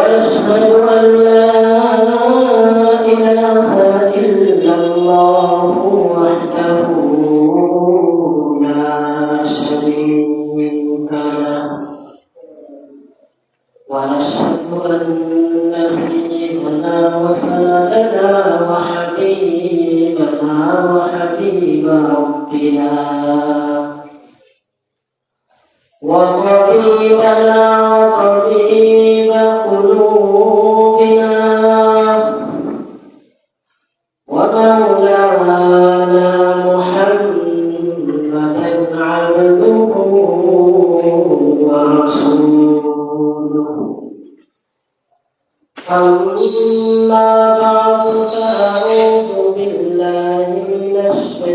واشهد ان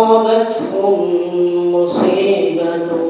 أصابتهم مصيبة.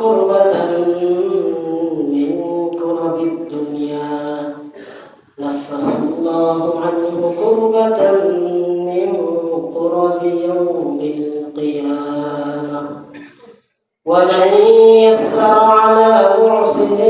كربة من كرب الدنيا. نفس الله عنه كربة من كرب يوم القيامة. ومن يسر على معسر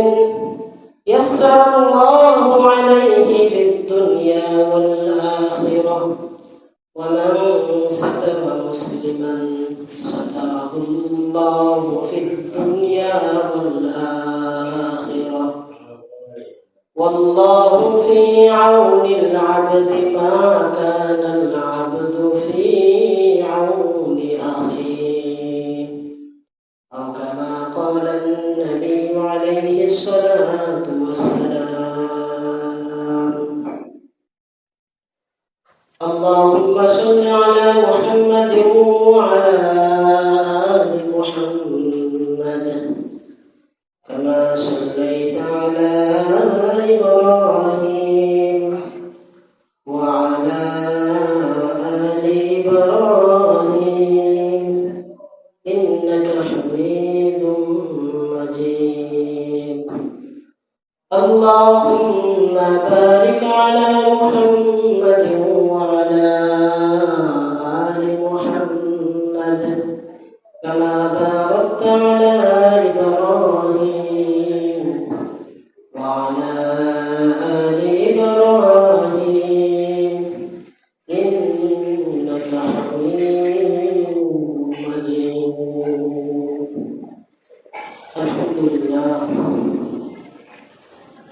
জন্য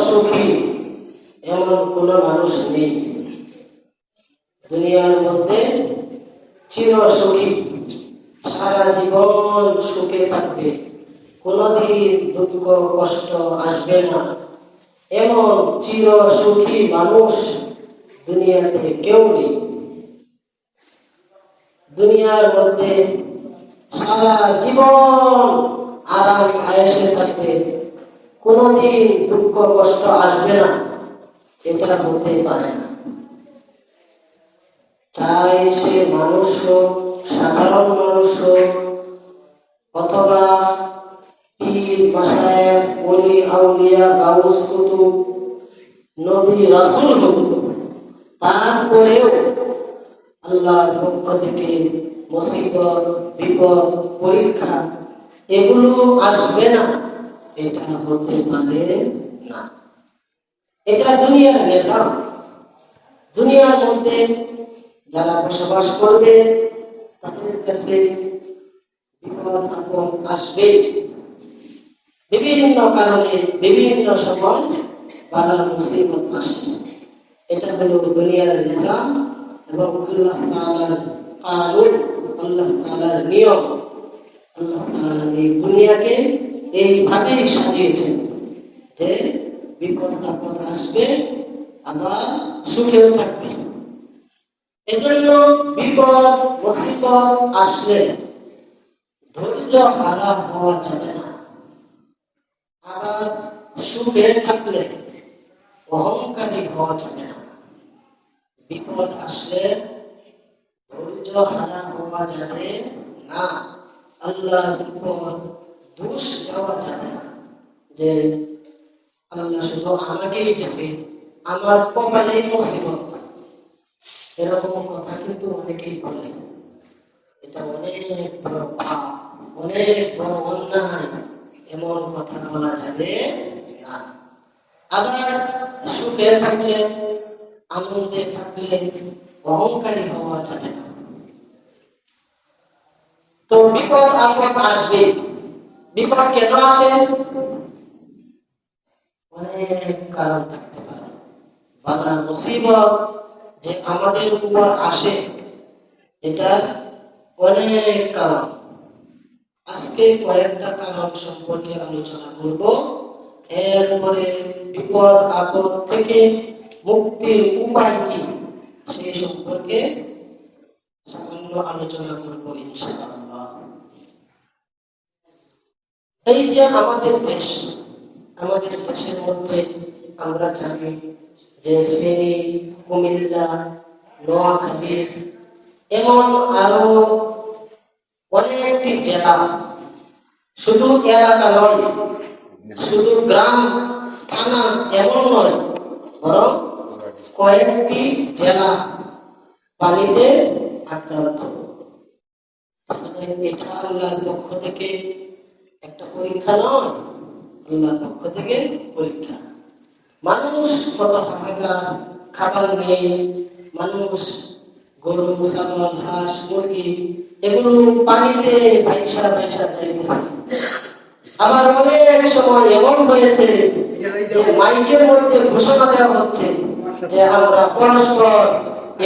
সুখী এমন কোনো মানুষ নেই। দুনিয়ার মধ্যে চির সুখী, সারা জীবন সুখে থাকবে। কোনোদিন দুঃখ, কষ্ট আসবে না। এমন চির সুখী মানুষ দুনিয়াতে কেউ নেই। দুনিয়ার মধ্যে সারা জীবন আরাম আয়েসে থাকবে। কোনোদিন দুঃখ, কষ্ট আসবে না। এটা হতে পারে না। চাই সে মানুষ হোক, সাধারণ মানুষ হোক, অথবা পীর কুতুব, নবী, রাসূল হোক, তারপরেও আল্লাহর পক্ষ থেকে মুসিবত, বিপদ, পরীক্ষা, এগুলো আসবে না। এটা হতে পারে না। এটা দুনিয়ার নেশা। দুনিয়ার মধ্যে যারা বসবাস করবে, তাদের কাছে বিপদ আসবে। বিভিন্ন কারণে বিভিন্ন সময় বালা মুসিবত আসে। এটা হলো দুনিয়ার নিজাম এবং আল্লাহ তাআলার কানুন, আল্লাহ তালার নিয়ম। আল্লাহ তাআলা এই দুনিয়াকে এইভাবেই সাজিয়েছেন যে বিপদ আপদ আসবে, আবার সুখেও থাকবে। এজন্য বিপদ, মুসিবত আসলে ধৈর্য হারা হওয়া যাবে না। আবার সুখে থাকলে অহংকারী হওয়া যাবে না। বিপদ আসলে ধৈর্য হারা হওয়া যাবে না। আল্লাহর উপর দোষ দেওয়া যাবে যে আল্লাহ শুধু আমাকেই দেখে, আমার কপালেই মুসিবত এরকম কথা কিন্তু অনেকেই বলে। এটা অনেক বড় পাপ, অনেক বড় অন্যায়। এমন কথা বলা যাবে না। আবার সুখে থাকলে, আনন্দে থাকলে অহংকারী হওয়া যাবে না। তো বিপদ আপদ আসবে। কেন অনেক কারণ থাকতে পারে। মুসিবত যে আমাদের উপর আসে, এটা অনেক কারণ। আজকে কয়েকটা কারণ সম্পর্কে আলোচনা করব। এরপরে বিপদ, আপদ থেকে মুক্তির উপায় কি, সেই সম্পর্কে সামান্য আলোচনা করব ইনশাআল্লাহ। এই যে আমাদের দেশ, আমাদের দেশের মধ্যে আমরা জানি যে ফেনী, কুমিল্লা, নোয়াখালী এমন আরও অনেকটি জেলা শুধু এলাকা নয়, শুধু গ্রাম, থানা এমন নয়, বরং কয়েকটি জেলা পানিতে আক্রান্ত। এটা আল্লাহর পক্ষ থেকে একটা পরীক্ষা নয়, আল্লাহর পক্ষ থেকে পরীক্ষা। মানুষ কত হাহাকার, খাবার নেই মানুষ গরু, ছাগল, হাঁস, মুরগি, এগুলো পানিতে ভাইসা ভাইসা যাইতেছে আবার অনেক সময় এমন হয়েছে যে মাইকের মধ্যে ঘোষণা দেওয়া হচ্ছে যে আমরা পরস্পর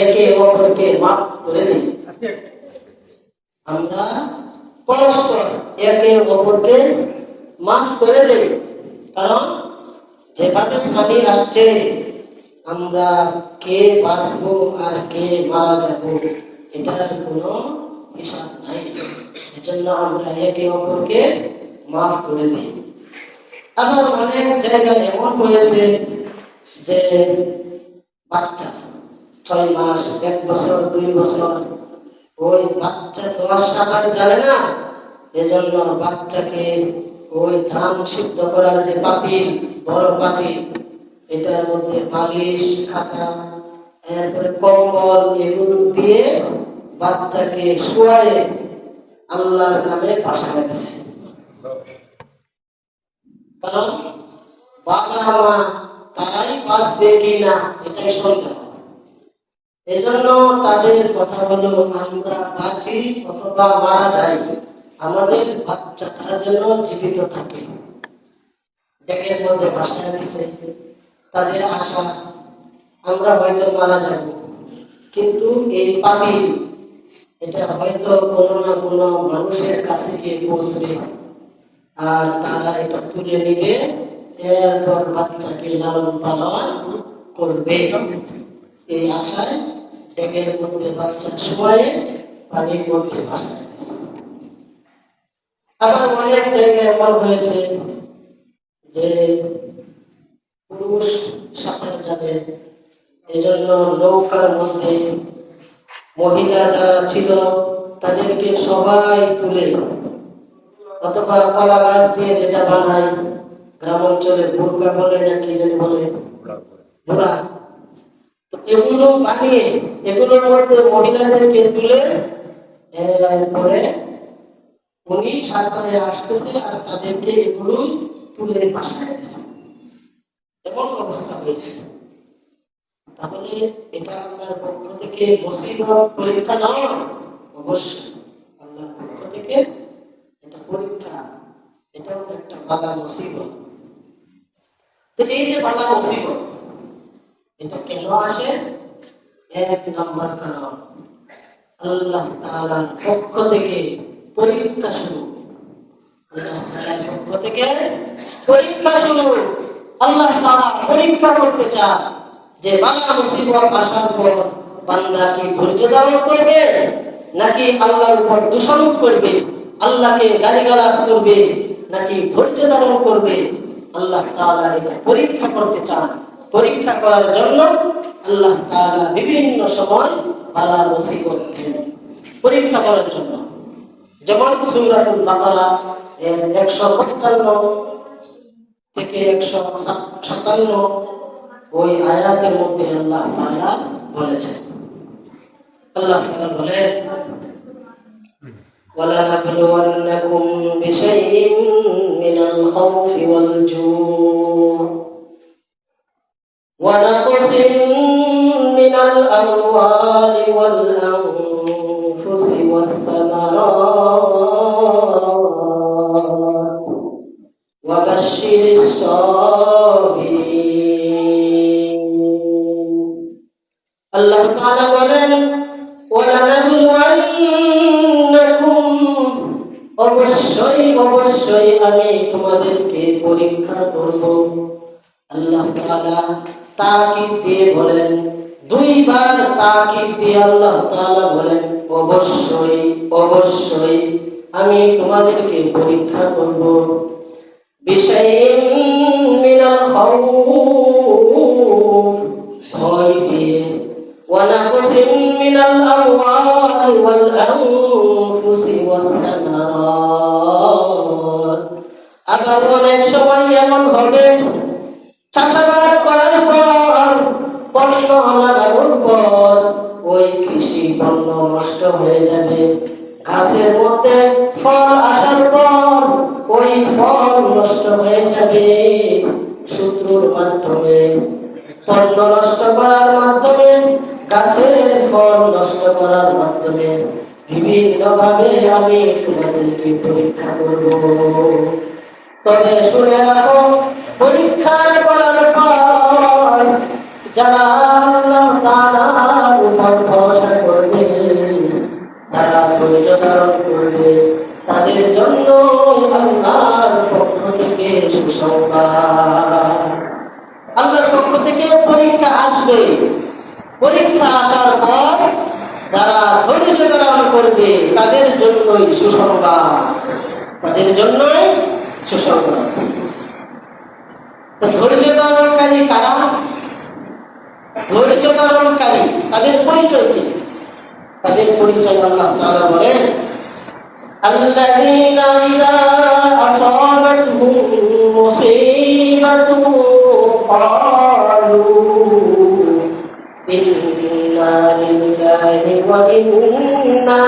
একে অপরকে মাফ করে দিই। আমরা পরস্পর একে অপরকে মাফ করে দেই কারণ যেভাবে পানি আসছে, আমরা কে বাঁচবো আর কে মারা যাব, এটার কোনো হিসাব নাই। এজন্য আমরা একে অপরকে মাফ করে দিই। আবার অনেক জায়গায় এমন হয়েছে যে বাচ্চা ছয় মাস, এক বছর, দুই বছর ওই বাচ্চা তো আর সাঁতার জানে না। এজন্য বাচ্চাকে ওই ধান সিদ্ধ করার যে পাতিল, বড় পাতিল, এটার মধ্যে বালিশ, খাতা, এরপরে কম্বল এগুলো দিয়ে বাচ্চাকে শোয়ায়ে আল্লাহর নামে ভাসায় দিছে। কারণ বাবা মা তারাই বাঁচবে কি না, এটাই সন্দেহ। এজন্য তাদের কথা হলো, আমরা বাঁচি অথবা মারা যাই। আমাদের বাচ্চাটা যেন জীবিত থাকে। ডেকের মধ্যে ভাষা দিছে, তাদের আশা, আমরা হয়তো মারা যাব কিন্তু এই পাতিল এটা হয়তো কোনো না কোনো মানুষের কাছে গিয়ে পৌঁছবে। আর তারা এটা তুলে নিবে, এরপর বাচ্চাকে লালন পালন করবে। এই আশায় ডেকের মধ্যে বাচ্চা সময়ে পানির মধ্যে দিছে আবার অনেক জায়গায় এমন হয়েছে যে পুরুষ সাঁতার জানে এজন্য নৌকার মধ্যে মহিলা যারা ছিল, তাদেরকে সবাই তুলে অথবা কলা গাছ দিয়ে যেটা বানায় গ্রাম অঞ্চলে বুর্গা বলে না কি জানি বলে? বুড়া এগুলো বানিয়ে, এগুলোর মধ্যে মহিলাদেরকে তুলে এরপরে উনি সাঁতারে আসতেছে আর তাদেরকে এগুলো তুলে বাসায় দিচ্ছে এমন অবস্থা হয়েছে। তাহলে এটা আল্লাহর পক্ষ থেকে মুসিবত পরীক্ষা নয়, অবশ্যই আল্লাহর পক্ষ থেকে এটা পরীক্ষা। এটাও একটা বালা মুসিবত তো এই যে বালা মুসিবত এটা কেন আসে এক নম্বর কারণ আল্লাহ তাআলার পক্ষ থেকে পরীক্ষা শুরু। পক্ষ থেকে পরীক্ষা শুরু। আল্লাহ পরীক্ষা করতে চান যে বালা মুসিবত আসার পর বান্দা কি ধৈর্য ধারণ করবে, নাকি আল্লাহর উপর দোষারোপ করবে, আল্লাহকে গালিগালাজ করবে, নাকি ধৈর্য ধারণ করবে? আল্লাহ তাআলা এটা পরীক্ষা করতে চান। পরীক্ষা করার জন্য আল্লাহ তাআলা বিভিন্ন সময় বালা মুসিবত দেন পরীক্ষা করার জন্য যেমন সূরাতুল বাকারা এর 155 থেকে 157 ওই আয়াতের মধ্যে আল্লাহ তাআলা বলেছেন আল্লাহ তাআলা বলেন ولنبلونكم بشيء من الخوف والجوع ونقص من الأموال والأنفس والثمرات وبشر الصابرين الله تعالى ولن ولن মাধ্যমে, পণ্য নষ্ট করার মাধ্যমে, গাছের ফল নষ্ট করার মাধ্যমে বিভিন্ন ভাবে আমি তোমাদেরকে পরীক্ষা করব। তবে শুনে রাখো পরীক্ষা করার পর যারা আল্লাহ উপর ভরসা করবে, যারা ধৈর্য ধারণ করবে, তাদের জন্য আল্লাহর পক্ষ থেকে সুসংবাদ। আল্লাহর পক্ষ থেকে পরীক্ষা আসবে। পরীক্ষা আসার পর যারা ধৈর্য ধারণ করবে, তাদের জন্যই সুসংবাদ। তাদের জন্যই সুসংবাদ। ধৈর্য ধারণকারী কারা? ধৈর্য ধারণকারী, তাদের পরিচয় কি? তাদের পরিচয় আল্লাহ তারা বলেন আল্লাহ وإنا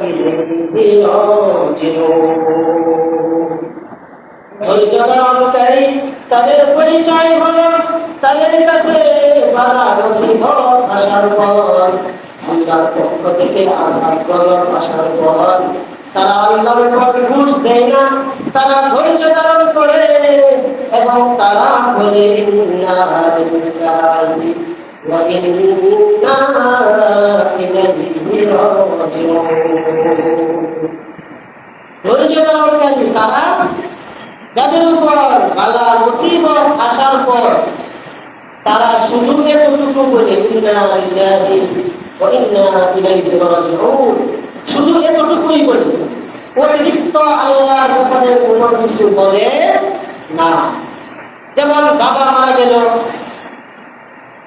إليه راجعون ধৈর্য ধারণকারী তাদের পরিচয় হলো তাদের কাছে বালা মুসিবত আসার পর আল্লাহর পক্ষ থেকে আসার গজব আসার পর তারা আল্লাহর উপর ঘুষ দেয় না তারা ধৈর্য ধারণ করে এবং তারা বলে তারা যাদের উপর বালা মুসিবত আসার পর তারা শুধু এতটুকু বলে শুধু এতটুকুই বলে অতিরিক্ত আল্লাহর ব্যাপারে কিছু বলে, না। যেমন বাবা মারা গেল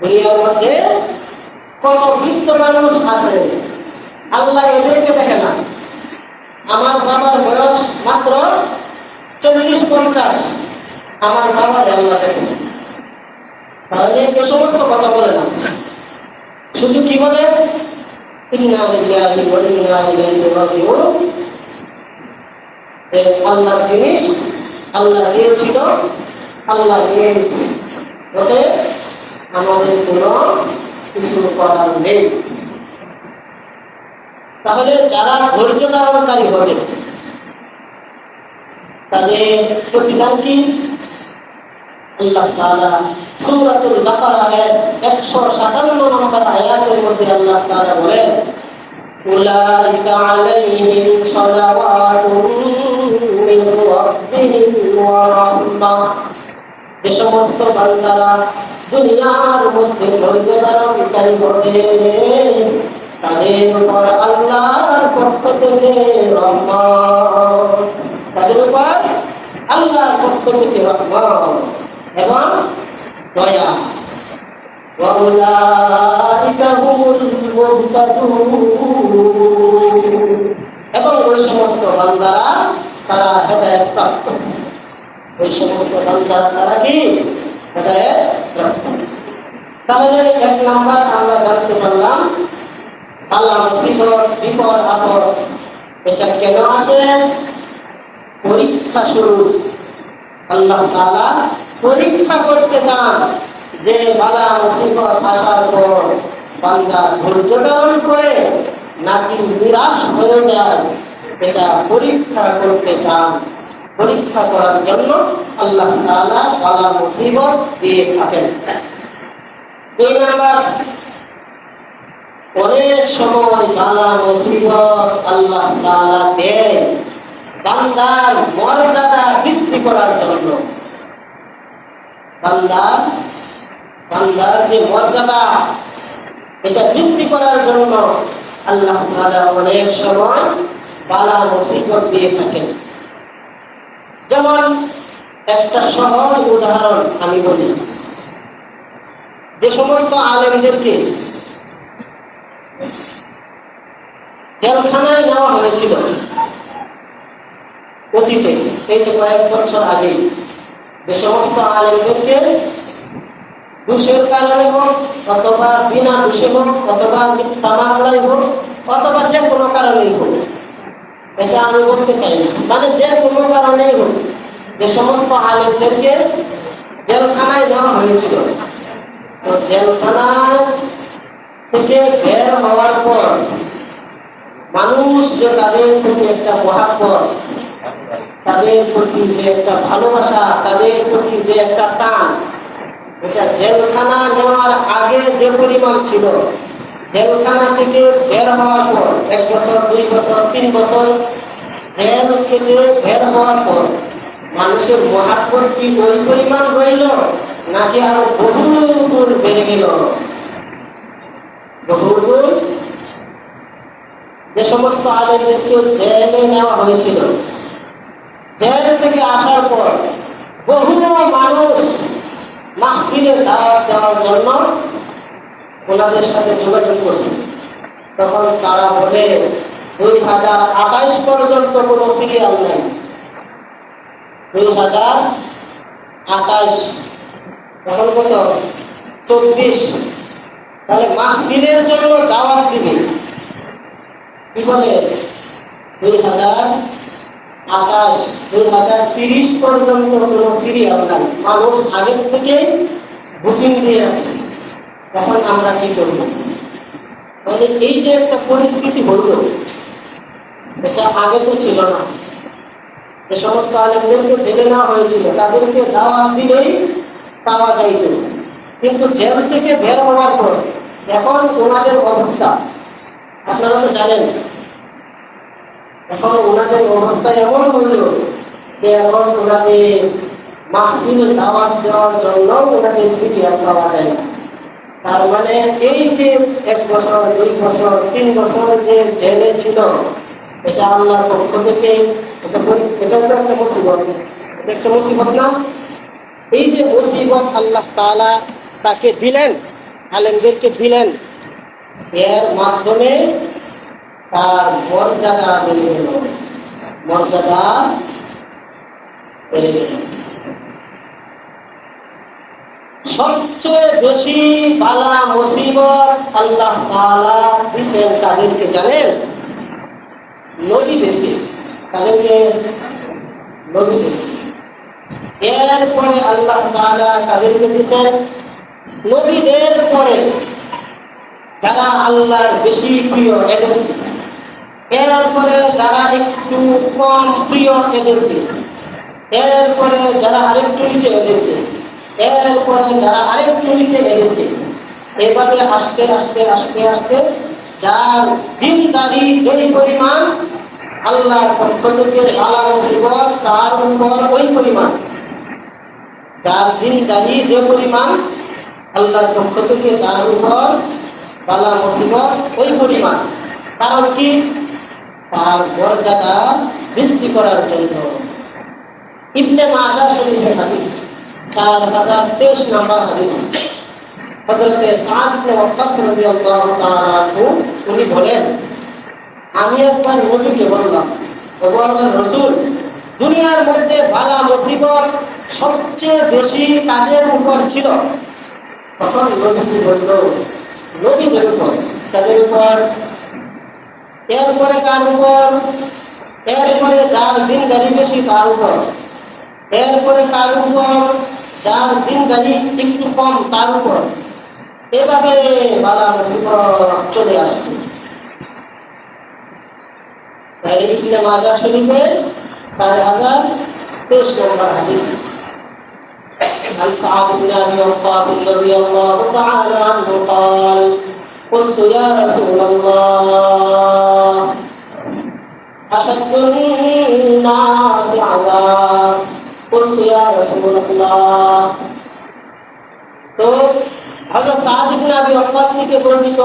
দুনিয়ার মধ্যে কত বৃদ্ধ মানুষ আছে। আল্লাহ এদেরকে দেখে না। আমার বাবার বয়স মাত্র চল্লিশ পঞ্চাশ। আমার বাবার আল্লাহ দেখে না। তাহলে এ সমস্ত কথা বলে না। শুধু কি বলে? যে আল্লাহর জিনিস আল্লাহ দিয়েছিল, আল্লাহ নিয়ে গেছে ওতে আমাদের কোনো কিছু করার নেই। তাহলে যারা ধৈর্য ধারণকারী হবে, তাদের প্রতিদান কি? আল্লাহ তাআলা সূরাতুল বাকারা এর 157 নম্বর আয়াতের মধ্যে আল্লাহ তাআলা বলেন, উলাইকা আলাইহিম সালাওয়াতুম মিন রাব্বিহিম ওয়া যে সমস্ত বান্দারা দুনিয়ার মধ্যে চলতে পারি হবে তাদের উপর আল্লাহর পক্ষ থেকে তাদের উপর আল্লাহর পক্ষ থেকে এবং দয়া। এবং ওই সমস্ত বান্দারা তারা হেদায়ত প্রাপ্ত। ওই সমস্ত বান্দারা তারা কি? হেদায়ত তাহলে এক নাম্বার আমরা জানতে পারলাম, আল্লাহ মুসিবত বিপদ আপদ, এটা কেন আসে? পরীক্ষা শুরু। আল্লাহ তাআলা পরীক্ষা করতে চান যে বালা মুসিবত আসার পর বান্দা ধৈর্য ধারণ করে নাকি নিরাশ হয়ে যায়, এটা পরীক্ষা করতে চান। পরীক্ষা করার জন্য আল্লাহ তাআলা বালা মুসিবত দিয়ে থাকেন। দুই নাম্বার অনেক সময় বালা মুসিবত আল্লাহ তাআলা দেয় বান্দার মর্যাদা বৃদ্ধি করার জন্য। বান্দার বান্দার যে মর্যাদা, এটা বৃদ্ধি করার জন্য আল্লাহ তাআলা অনেক সময় বালা মুসিবত দিয়ে থাকেন। যেমন একটা সহজ উদাহরণ আমি বলি। যে সমস্ত আলেমদেরকে জেলখানায় নেওয়া হয়েছিল অতীতে, এই যে কয়েক বছর আগে যে সমস্ত আলেমদেরকে দোষের কারণে হোক, অথবা বিনা দোষে হোক, অথবা মিথ্যা মামলায় হোক, অথবা যে কোনো কারণেই হোক এটা আমি বলতে চাই না। মানে যে কোনো কারণেই হোক, যে সমস্ত আলেমদেরকে জেলখানায় নেওয়া হয়েছিল, তো জেলখানা থেকে বের হওয়ার পর, মানুষ যে তাদের প্রতি একটা মহাপর তাদের প্রতি যে একটা ভালোবাসা, তাদের প্রতি যে একটা টান, এটা জেলখানা নেওয়ার আগে যে পরিমাণ ছিল জেলখানা থেকে বের হওয়ার পর, এক বছর, দুই বছর, তিন বছর, জেল থেকে বের হওয়ার পর মানুষের মহাপর কি ওই পরিমাণ রইল নাকি আরও বহু দূর বেড়ে গেল? বহু দূর? যে সমস্ত আলেমদেরকে জেলে নেওয়া হয়েছিল। জেল থেকে আসার পর বহু মানুষ মাহফিলে দাওয়াত দেওয়ার জন্য ওনাদের সাথে যোগাযোগ করছে। তখন তারা বলে, দুই হাজার আঠাইশ পর্যন্ত কোনো সিরিয়াল নেই। দুই হাজার আঠাইশ এখন কত? চব্বিশ। তাহলে মাহফিলের জন্য দাওয়াত দিবে। কি বলে? দুই হাজার আঠাশ, দুই হাজার তিরিশ পর্যন্ত কোনো সিরিয়াল নাই। মানুষ আগের থেকে বুকিং দিয়ে রাখছে তখন আমরা কি করব? মানে এই যে একটা পরিস্থিতি হলো, এটা আগে তো ছিল না। যে সমস্ত আলেমদেরকে জেলে নেওয়া হয়েছিল, তাদেরকে দাওয়াত দিলেই পাওয়া যাইত। কিন্তু জেল থেকে বের হওয়ার পর, এখন ওনাদের অবস্থা, আপনারা তো জানেন, এখন ওনাদের অবস্থা এমন হইল যে এখন ওনাদের মাহফিল দাওয়াত দেওয়ার জন্য ওনাদের সিরিয়াল পাওয়া যায় না। তার মানে এই যে এক বছর, দুই বছর, তিন বছর যে জেলে ছিল, এটা আল্লাহর পক্ষ থেকে, এটা তো একটা মুসিবত। এটা একটা মুসিবত না? এই যে মুসিবত আল্লাহ তালা তাকে দিলেন, আলেমদেরকে দিলেন, এর মাধ্যমে তার মর্যাদা মর্যাদা সবচেয়ে বেশি বালা মুসিবত আল্লাহ তাআলা দিছেন কাদেরকে জানেন? নবীদেরকে। কাদেরকে? নবীদেরকে। এরপরে আল্লাহ তাআলা কাদেরকে দিছেন নবীদের পরে যারা আল্লাহর বেশি প্রিয় এদেরকে। এরপরে যারা একটু কম প্রিয় এদেরকে। এরপরে যারা আরেকটু নিচে এদেরকে। এরপরে যারা আরেকটু নিচে এদেরকে এভাবে আস্তে আস্তে আস্তে আস্তে যার দিনদারি যেই পরিমাণ, আল্লাহর পক্ষ থেকে মুসিবত, তার উপর ওই পরিমাণ। যার দিনদারি যে পরিমাণ, আল্লাহর পক্ষ তার উপর বালা মুসিবত, ওই পরিমাণ। কারণ কি? তার মর্যাদা বৃদ্ধি করার জন্য। ইবনে মাজা শরীফের হাদিস। চার হাজার তেইশ নম্বর হাদিস হজরতে সাদ ওয়াক্কাস উনি বলেন, আমি একবার নবীকে বললাম, ওগো আল্লাহর দুনিয়ার মধ্যে বালা মুসিবত সবচেয়ে বেশি কাদের উপর ছিল? তখন নবীজি বলল নবীদের উপর? তাদের উপর? এরপরে কার উপর? এরপরে যার দিনদারি বেশি তার উপর। এরপরে কার উপর? যার দিনদারি একটু কম তার উপর এভাবে বালা মুসিবত চলে আসছে তাই ইবনে মাজাহ শরীফে চার হাজার তেইশ নম্বর হাদিস عن سعد بن ابي وقاص رضي الله تعالى عنه قال قلت يا رسول الله اشد الناس عذاب قلت يا رسول الله তো হযরত সাদ ইবনে আবি ওয়াক্কাস থেকে বর্ণিত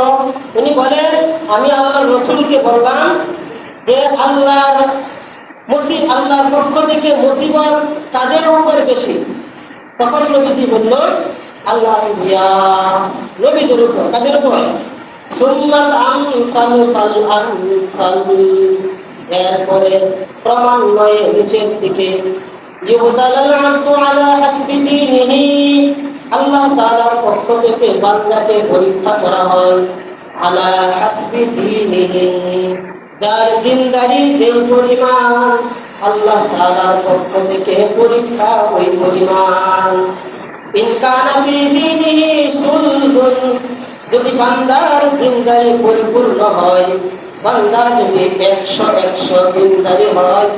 উনি বলেন আমি আল্লাহর রাসূলকে বললাম যে আল্লাহর মুসি আল্লাহর পক্ষ থেকে মুসিবত কাদের উপর বেশি তখন নবীজি বলল আল্লাহ ইয়া নবীদের উপর কাদের উপর সুম্মাল আমসালু ফাল আমসাল এরপরে ক্রমান্বয়ে নিচের দিকে ইউদালাল আব্দু আলা হাসবি দীনিহি। আল্লাহ তাআলার পক্ষ থেকে বান্দাকে পরীক্ষা করা হয় আলা হাসবি দীনিহি। যার দিনদারি যে পরিমাণ, আল্লাহ তাআলার পক্ষ থেকে পরীক্ষা ওই পরিমাণ। ইনকানা ফি যদি বান্দার দিনদারি পরিপূর্ণ হয় বান্দা যদি একশো একশো দিনদারি হয়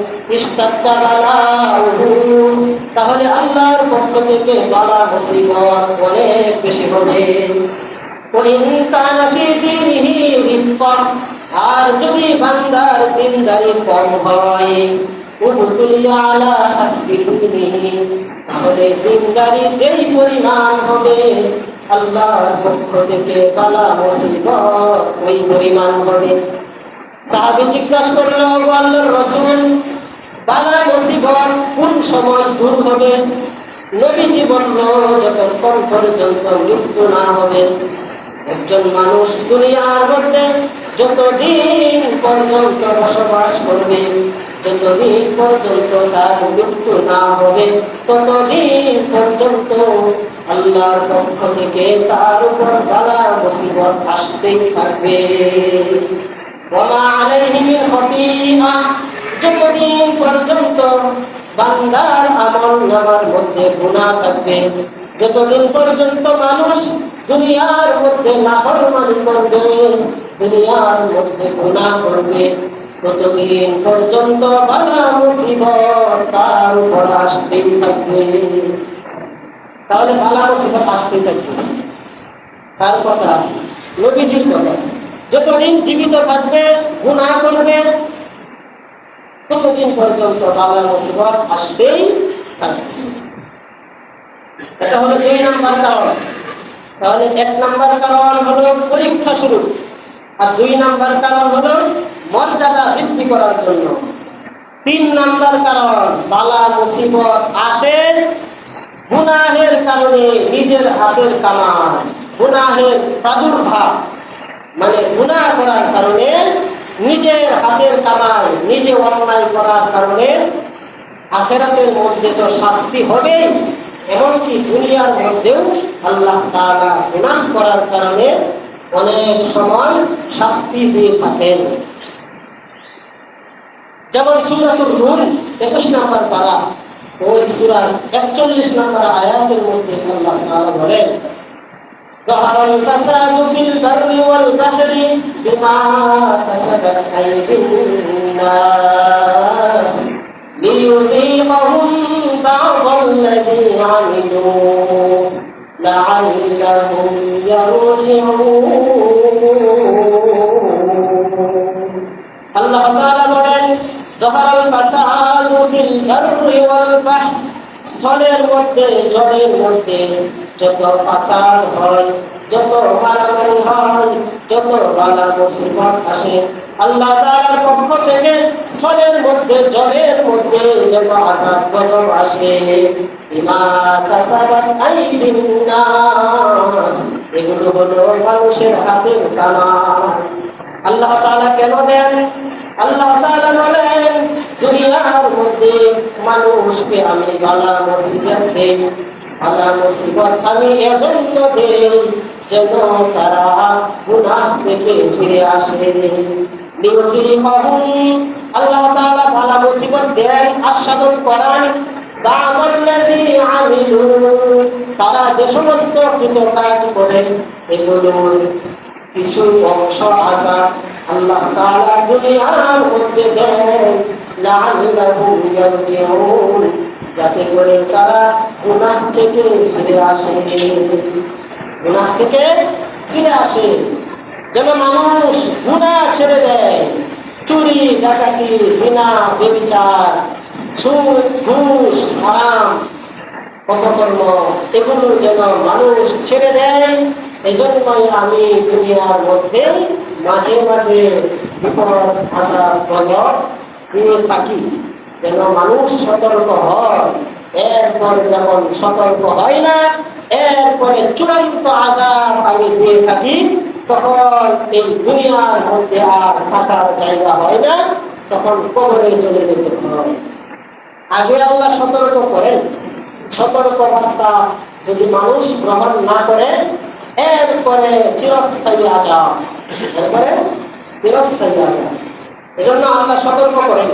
তাহলে আল্লাহর পক্ষ থেকে বালা মুসিবত অনেক বেশি হবে। আর যদি বান্দার দিনদারি কম হয় তাহলে দিনদারি যেই পরিমাণ হবে, আল্লাহর পক্ষ থেকে বালা মুসিবত ওই পরিমাণ হবে। সাহাবী জিজ্ঞাসা করল "ও আল্লাহর রাসূল, বালা মুসিবত কোন সময় দূর হবে? নবীজি বলল, যতক্ষণ পর্যন্ত মৃত্যু না হবে, একজন মানুষ দুনিয়ার মধ্যে যতদিন পর্যন্ত বসবাস করবে, যতদিন পর্যন্ত তার মৃত্যু না হবে, ততদিন পর্যন্ত আল্লাহর পক্ষ থেকে তার উপর বালা মুসিবত আসতেই থাকবে। যতদিন পর্যন্ত বান্দার নামার মধ্যে থাকবে, যতদিন পর্যন্ত মানুষ দুনিয়ার মধ্যে নাফরমানি করবে, দুনিয়ার মধ্যে গুনাহ করবে, ততদিন পর্যন্ত বালা মুসিবত তার উপর আসতেই থাকবে। তাহলে বালা মুসিবত থাকবে। তার কথা? নবীজির কথা। যতদিন জীবিত থাকবে, গুনাহ করবে, ততদিন পর্যন্ত বালা মুসিবত আসতেই থাকবে। এটা হলো দুই নাম্বার কারণ। তাহলে এক নাম্বার কারণ হলো পরীক্ষা শুরু, আর দুই নাম্বার কারণ হলো মর্যাদা বৃদ্ধি করার জন্য। তিন নাম্বার কারণ বালা মুসিবত আসে গুনাহের কারণে নিজের হাতের কামাই, গুনাহের প্রাদুর্ভাব। মানে গুনাহ করার কারণে, নিজের হাতের কামাই নিজে অন্যায় করার কারণে আখেরাতের মধ্যে তো শাস্তি হবেই। এমনকি দুনিয়ার মধ্যেও আল্লাহ তাআলা গুনাহ করার কারণে অনেক সময় শাস্তি দিয়ে থাকেন। যেমন সুরাতুল রুম একুশ নম্বর পারা, ওই সুরার একচল্লিশ নম্বর আয়াতের মধ্যে আল্লাহ তাআলা বলেন ظهر الفساد في البر والبحر بما كسبت أيدي الناس ليذيقهم بعض الذي عملوا لعلهم يرجعون. الله تعالى ظهر الفساد في البر والبحر স্থলের মধ্যে, জলের মধ্যে যত ফাসাদ হয়, যত মারামারি হয়, যত বালা মুসিবত আসে, আল্লাহ তাআলার পক্ষ থেকে স্থলের মধ্যে, জলের মধ্যে যত আযাব গজব আসে, বিমা কাসাবাত আইদিন এগুলো হলো মানুষের হাতের কামাই আল্লাহ তাআলা কেন দেন? আল্লাহ তাআলা বলেন, দুনিয়ার মধ্যে মানুষকে আমি বালা মুসিবত দেই বালা মুসিবত আমি এজন্য দেই যেন তারা গুনাহ থেকে ফিরে আসে। লিউযিকাহুম আল্লাহ তাআলা বালা মুসিবত দেন আস্বাদন করান বা'দাল্লাযী আমিলু, তারা যে সমস্ত কাজ করে, এগুলোর কিছু অংশ আজাব আল্লাহ তাআলা ইয়ারজিউন যাতে করে তারা গুনাহ থেকে ফিরে আসে। গুনাহ থেকে ফিরে আসে। যেন মানুষ গুনাহ ছেড়ে দেয়। চুরি, ডাকাতি, জিনা ব্যভিচার সুদ, ঘুষ, হারাম, অপকর্ম, এগুলো যেন মানুষ ছেড়ে দেয়, এজন্যই আমি দুনিয়ার মধ্যে মাঝে মাঝে বিপদ আসা গজব দিয়ে থাকি যেন মানুষ সতর্ক হয়। এরপরে যখন সতর্ক হয় না, এরপরে চূড়ান্ত আজাব আমি দিয়ে থাকি, তখন এই দুনিয়ার মধ্যে আর থাকার জায়গা হয় না, তখন কবরে চলে যেতে হয়। আগে আল্লাহ সতর্ক করেন। সতর্ক বার্তা যদি মানুষ গ্রহণ না করে, এরপরে চিরস্থায়ী আজাব এরপরে চিরস্থায়ী আজাব এজন্য আল্লাহ সতর্ক করেন।